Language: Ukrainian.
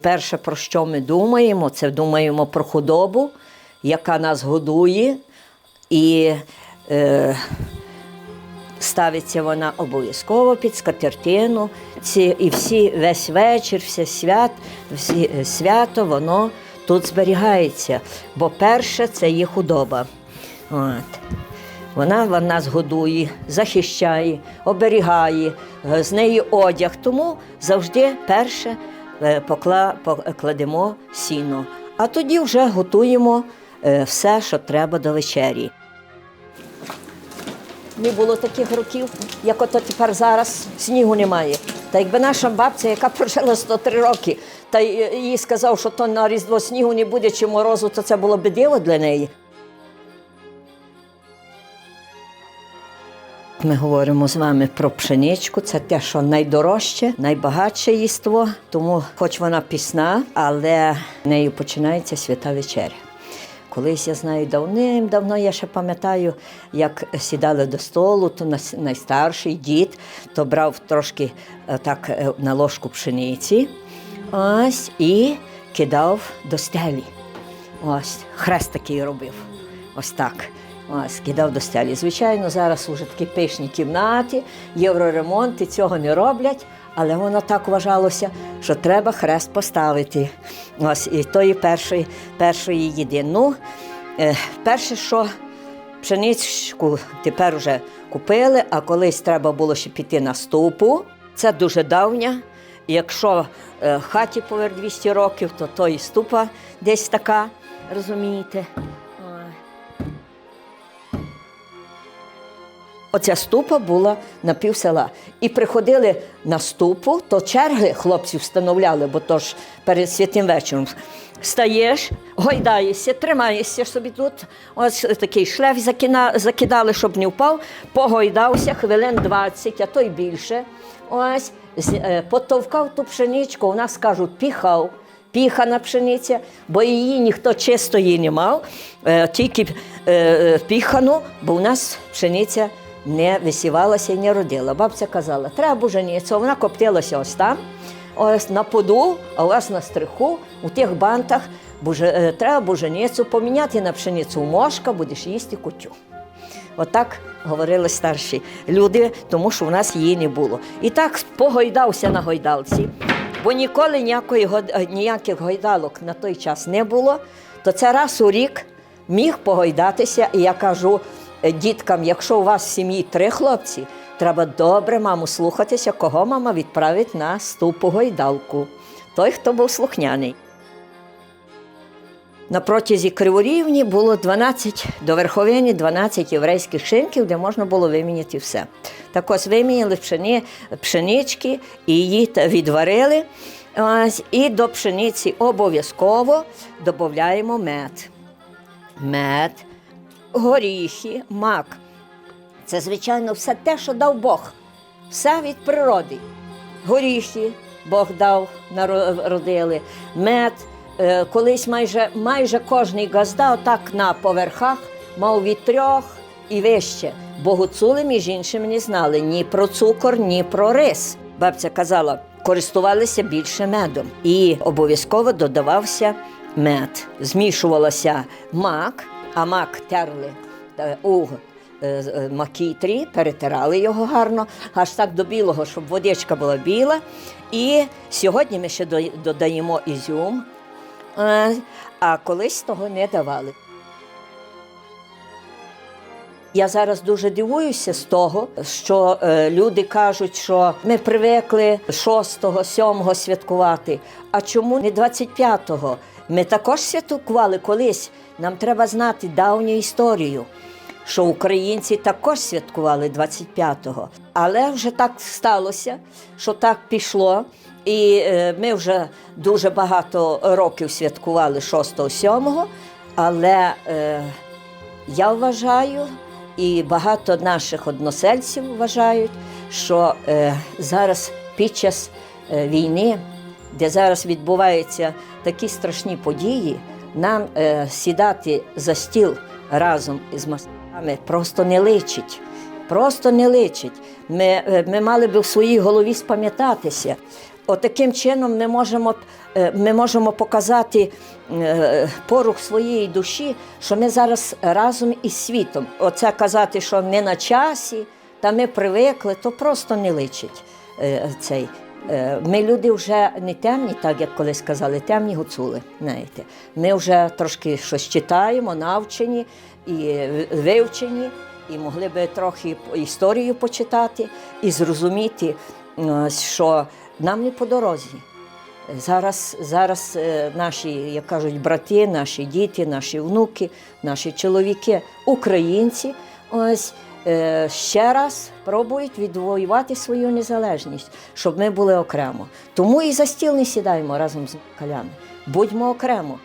Перше, про що ми думаємо, це думаємо про худобу, яка нас годує, і е, ставиться вона обов'язково під скатертину. Ці, і всі, весь вечір, все свят, всі, е, свято, воно тут зберігається. Бо перше це є худоба. От. Вона, вона нас годує, захищає, оберігає, е, з неї одяг. Тому завжди перше покла, покладемо сіно, а тоді вже готуємо е, все, що треба до вечері. Не було таких років, як ото тепер зараз снігу немає. Та якби наша бабця, яка прожила 103 роки, та їй сказав, що то на Різдво снігу не буде чи морозу, то це було б диво для неї. Ми говоримо з вами про пшеничку. Це те, що найдорожче, найбагатше їство. Тому, хоч вона пісна, але нею починається свята вечеря. Колись я знаю давним-давно, я ще пам'ятаю, як сідали до столу, то найстарший дід то брав трошки е, так е, на ложку пшениці ось, і кидав до стелі. Ось, хрест такий робив. Ось так. Ось, кидав до стелі. Звичайно, зараз вже такі пишні кімнати, євроремонти цього не роблять, але воно так вважалося, що треба хрест поставити. Ось, і тої першої, першої їди. Ну, е, перше, що пшеничку тепер вже купили, а колись треба було ще піти на ступу. Це дуже давня. Якщо е, хаті повер 200 років, то то і ступа десь така, розумієте. Оця ступа була на пів села. І приходили на ступу, то черги хлопці встановляли, бо то ж перед святим вечором. Стаєш, гойдаєшся, тримаєшся собі тут. Ось такий шлях закидали, щоб не впав, погойдався хвилин 20, а то й більше. Ось е, потовкав ту пшеничку, у нас кажуть, піхав. Піхана пшениця, бо її ніхто чистої не мав, е, тільки е, піхану, бо у нас пшениця не висівалася і не родила. Бабця казала, треба буженицю, вона коптилася ось там, ось на поду, а у вас на стриху, у тих бантах буже, е, треба буженицю поміняти на пшеницю мошка, будеш їсти кутю. Отак говорили старші люди, тому що в нас її не було. І так погойдався на гойдалці, бо ніколи ніякої, е, ніяких гойдалок на той час не було, то це раз у рік міг погойдатися. І я кажу діткам, якщо у вас в сім'ї три хлопці, треба добре маму слухатися, кого мама відправить на ступу гойдалку. Той, хто був слухняний. На протязі Криворівні було 12 до верховини 12 єврейських шинків, де можна було виміняти все. Так ось виміняли пшени, пшенички і її відварили. Ось, і до пшениці обов'язково додаємо мед. Мед, горіхи, мак. Це, звичайно, все те, що дав Бог. Все від природи. Горіхи Бог дав, народили, мед. Е, Колись майже, майже кожний газда отак на поверхах мав від трьох і вище. Бо гуцули, між іншим, не знали ні про цукор, ні про рис. Бабця казала, користувалися більше медом. І обов'язково додавався мед. Змішувалося мак, а мак терли е, у е, е, макітрі, перетирали його гарно, аж так до білого, щоб водичка була біла. І сьогодні ми ще додаємо ізюм, а колись того не давали. Я зараз дуже дивуюся з того, що люди кажуть, що ми привикли 6-го, 7-го святкувати. А чому не 25-го? Ми також святкували колись. Нам треба знати давню історію, що українці також святкували 25-го. Але вже так сталося, що так пішло. І е, ми вже дуже багато років святкували 6-го, 7-го, але е, я вважаю, і багато наших односельців вважають, що е, зараз під час е, війни, де зараз відбуваються такі страшні події, нам е, сідати за стіл разом із москалями просто не личить. Просто не личить. Ми, е, ми мали би в своїй голові спам'ятатися. Отаким чином ми можемо, е, ми можемо показати е, порух своєї душі, що ми зараз разом із світом. Оце казати, що ми на часі, та ми привикли, то просто не личить цей. Е, Ми люди вже не темні, так як колись казали, темні гуцули. Знаєте. Ми вже трошки щось читаємо, навчені і вивчені, і могли би трохи історію почитати і зрозуміти, що нам не по дорозі. Зараз, зараз е, наші, як кажуть, брати, наші діти, наші внуки, наші чоловіки, українці, ось ще раз пробують відвоювати свою незалежність, щоб ми були окремо. Тому і за стіл не сідаємо разом з калями. Будьмо окремо.